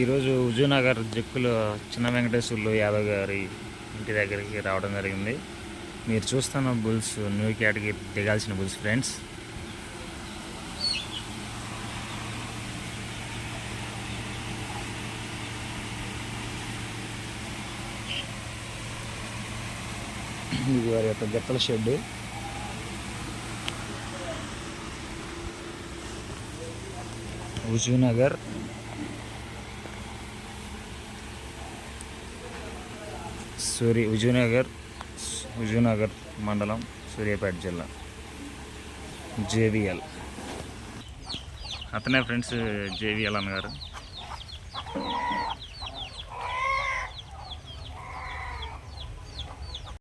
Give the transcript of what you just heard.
ఈరోజు హుజూనగర్ జక్కులు చిన్న వెంకటేశ్వర్లు యాదవ్ గారి ఇంటి దగ్గరికి రావడం జరిగింది. మీరు చూస్తున్న బుల్స్ న్యూ క్యాట్కి దిగాల్సిన బుల్స్ ఫ్రెండ్స్. ఇది వారి యొక్క గెత్తల షెడ్ హుజూనగర్ సూరి హుజూనగర్ హుజూనగర్ మండలం సూర్యాపేట జిల్లా. జేవిఎల్. అతనే ఫ్రెండ్స్ జేవిఎల్ అన్నగారు.